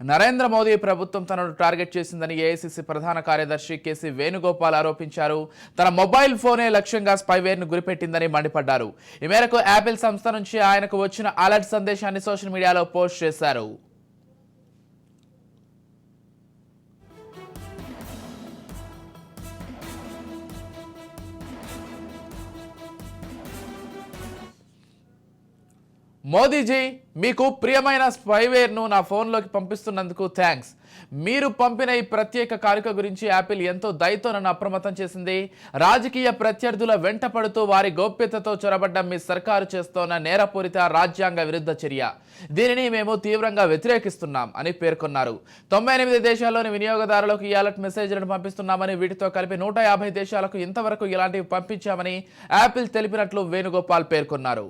నరేంద్ర మోదీ ప్రభుత్వం తనను టార్గెట్ చేసిందని ఏఐసిసి ప్రధాన కార్యదర్శి కేసీ వేణుగోపాల్ ఆరోపించారు. తన మొబైల్ ఫోనే లక్ష్యంగా స్పైవేర్ను గురిపెట్టిందని మండిపడ్డారు. ఈ మేరకు యాపిల్ సంస్థ నుంచి ఆయనకు వచ్చిన అలర్ట్ సందేశాన్ని సోషల్ మీడియాలో పోస్ట్ చేశారు. మోదీజీ మీకు ప్రియమైన స్పైవేర్ను నా ఫోన్లోకి పంపిస్తున్నందుకు థ్యాంక్స్. మీరు పంపిన ఈ ప్రత్యేక కానుక గురించి యాపిల్ ఎంతో దయతో నన్ను అప్రమత్తం చేసింది. రాజకీయ ప్రత్యర్థుల వెంట పడుతూ వారి గోప్యతతో చొరబడ్డ మీ సర్కారు చేస్తోన్న నేరపూరిత రాజ్యాంగ విరుద్ధ చర్య. దీనిని మేము తీవ్రంగా వ్యతిరేకిస్తున్నాం అని పేర్కొన్నారు. తొంభై ఎనిమిది దేశాల్లోని వినియోగదారులకు ఈ అలర్ట్ మెసేజ్లను పంపిస్తున్నామని వీటితో కలిపి నూట యాభై దేశాలకు ఇంతవరకు ఇలాంటివి పంపించామని యాపిల్ తెలిపినట్లు వేణుగోపాల్ పేర్కొన్నారు.